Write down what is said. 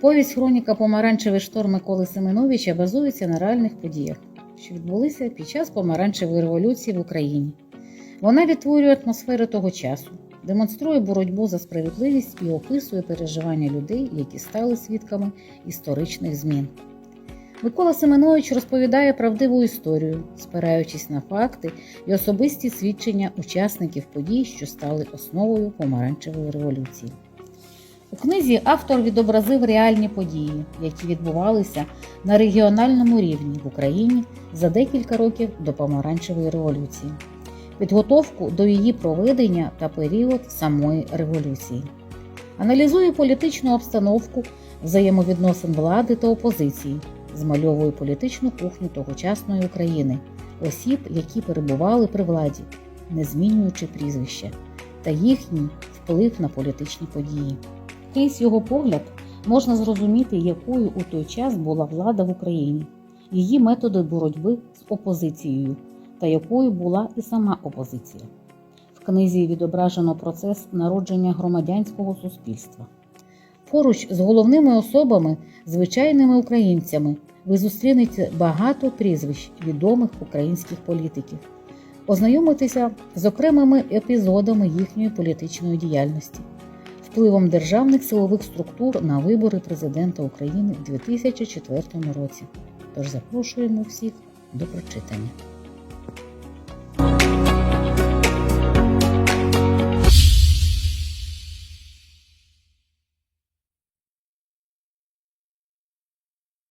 Повість хроніка Помаранчевий шторм Миколи Семеновича базується на реальних подіях, що відбулися під час помаранчевої революції в Україні. Вона відтворює атмосферу того часу, демонструє боротьбу за справедливість і описує переживання людей, які стали свідками історичних змін. Микола Семенович розповідає правдиву історію, спираючись на факти і особисті свідчення учасників подій, що стали основою помаранчевої революції. У книзі автор відобразив реальні події, які відбувалися на регіональному рівні в Україні за декілька років до помаранчевої революції, підготовку до її проведення та період самої революції. Аналізує політичну обстановку взаємовідносин влади та опозиції, змальовує політичну кухню тогочасної України, осіб, які перебували при владі, не змінюючи прізвища, та їхній вплив на політичні події. Крізь його погляд можна зрозуміти, якою у той час була влада в Україні, її методи боротьби з опозицією та якою була і сама опозиція. В книзі відображено процес народження громадянського суспільства. Поруч з головними особами, звичайними українцями, ви зустрінете багато прізвищ відомих українських політиків, ознайомитеся з окремими епізодами їхньої політичної діяльності впливом державних силових структур на вибори президента України в 2004 році. Тож запрошуємо всіх до прочитання.